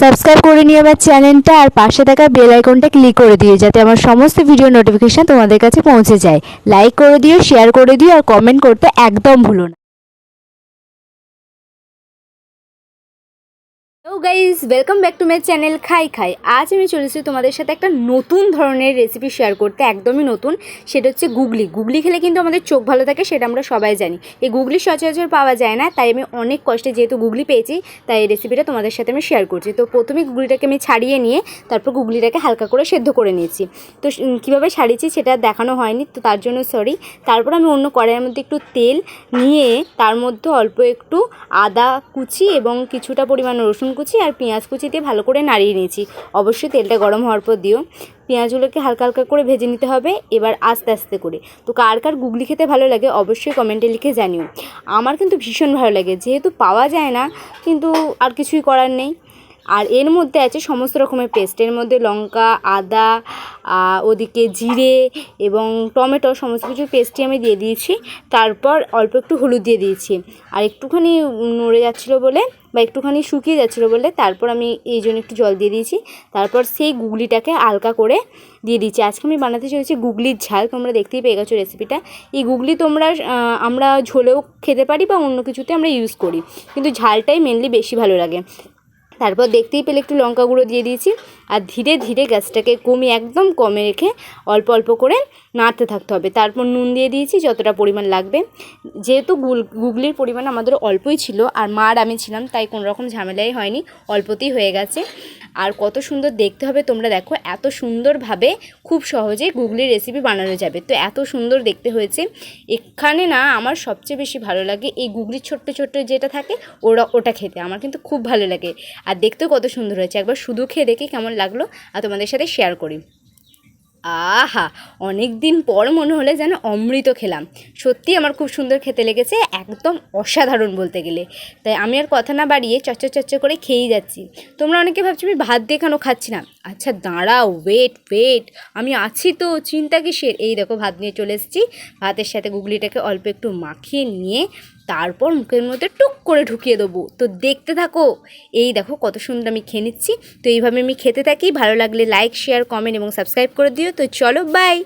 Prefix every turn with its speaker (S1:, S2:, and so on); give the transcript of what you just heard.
S1: Subscribe করে নিয়ে আমার চ্যানেলটা আর পাশে থাকা বেল আইকনটা ক্লিক করে দিও, যাতে আমার সমস্ত ভিডিও নোটিফিকেশান তোমাদের কাছে পৌঁছে যায়। লাইক করে দিও শেয়ার করে দিও আর কমেন্ট করতে একদম ভুলো না। Hello guys welcome back to my channel খাই খাই আজ আমি চলেছি তোমাদের সাথে একটা নতুন ধরনের রেসিপি শেয়ার করতে, একদমই নতুন। সেটা হচ্ছে গুগলি। গুগলি খেলে কিন্তু আমাদের চোখ ভালো থাকে, সেটা আমরা সবাই জানি। এই গুগলি সচরাচর পাওয়া যায় না, তাই আমি অনেক কষ্টে যেহেতু গুগলি পেয়েছি, তাই এই রেসিপিটা তোমাদের সাথে আমি শেয়ার করছি। তো প্রথমে গুগলিটাকে আমি ছাড়িয়ে নিয়ে, তারপর গুগলিটাকে হালকা করে সেদ্ধ করে নিয়েছি। তো কীভাবে ছাড়িয়েছি সেটা দেখানো হয়নি, তো তার জন্য সরি তারপর আমি অন্য কড়াইয়ের মধ্যে একটু তেল নিয়ে, তার মধ্যে অল্প একটু আদা কুচি এবং কিছুটা পরিমাণ রসুন কুচি আর পেঁয়াজ কুচি দিয়ে ভালো করে নাড়িয়ে নিয়েছি। অবশ্যই তেলটা গরম হওয়ার পর দিও। পেঁয়াজগুলোকে হালকা হালকা করে ভেজে নিতে হবে, এবার আস্তে আস্তে করে। তো কার কার গুগলি খেতে ভালো লাগে অবশ্যই কমেন্টে লিখে জানিও। আমার কিন্তু ভীষণ ভালো লাগে, যেহেতু পাওয়া যায় না, কিন্তু আর কিছুই করার নেই। আর এর মধ্যে আছে সমস্ত রকমের পেস্ট এর মধ্যে লঙ্কা, আদা ওদিকে জিরে এবং টমেটো, সমস্ত কিছু পেস্টই আমি দিয়ে দিয়েছি। তারপর অল্প একটু হলুদ দিয়ে দিয়েছি। আর একটুখানি নড়ে যাচ্ছিল বলে বা একটুখানি শুকিয়ে যাচ্ছিল বলে তারপর আমি এই জন্য একটু জল দিয়ে দিয়েছি। তারপর সেই গুগলিটাকে আলকা করে দিয়ে দিচ্ছি। আজকে আমি বানাতে চলেছি গুগলির ঝাল, তোমরা দেখতেই পেয়ে গেছো রেসিপিটা এই গুগলি তোমরা আমরা ঝোলেও খেতে পারি বা অন্য কিছুতে আমরা ইউজ করি। কিন্তু ঝালটাই মেনলি বেশি ভালো লাগে। তারপর দেখতেই পেলে একটু লঙ্কা গুঁড়ো দিয়ে দিয়েছি। আর ধীরে ধীরে গ্যাসটাকে কমিয়ে একদম কমে রেখে অল্প অল্প করে নাড়তে থাকতে হবে। তারপর নুন দিয়ে দিয়েছি, যতটা পরিমাণ লাগবে। যেহেতু গুল, গুগলির পরিমাণ আমাদের অল্পই ছিল আর মা আর আমি ছিলাম, তাই কোনো রকম ঝামেলাই হয়নি, অল্পতেই হয়ে গেছে। আর কত সুন্দর দেখতে হবে তোমরা দেখো, এত সুন্দরভাবে খুব সহজে গুগলির রেসিপি বানানো যাবে। তো এত সুন্দর দেখতে হয়েছে। এখানে না আমার সবচেয়ে বেশি ভালো লাগে এই গুগলির ছোট্ট ছোট্ট যেটা থাকে, ওরা, ওটা খেতে। আমার কিন্তু খুব ভালো লাগে। আর দেখতেও কত সুন্দর হয়েছে। একবার শুধু খেয়ে দেখি কেমন লাগল, আর তোমাদের সাথে শেয়ার করি। আহা অনেক দিন পর মনে হলে যেন অমৃত খেলাম। সত্যি আমার খুব সুন্দর খেতে লেগেছে, একদম অসাধারণ বলতে গেলে। তাই আমি আর কথা না বাড়িয়ে চচ্চর চচ্চর করে খেয়েই যাচ্ছি। তোমরা অনেকে ভাবছ আমি ভাত দিয়ে কেন খাচ্ছি না? আচ্ছা দাঁড়াও ওয়েট ওয়েট আমি আছি তো, চিন্তা কিসের? এই দেখো, ভাত নিয়ে চলে এসেছি। ভাতের সাথে গুগলিটাকে অল্প একটু মাখিয়ে নিয়ে তারপর মুখের মধ্যে টুক করে ঢুকিয়ে দেবো। তো দেখতে থাকো। এই দেখো, কত সুন্দর আমি খেয়ে নিচ্ছি। তো এইভাবে আমি খেতে থাকি। ভালো লাগলে লাইক শেয়ার কমেন্ট এবং সাবস্ক্রাইব করে দিও। তো চলো বাই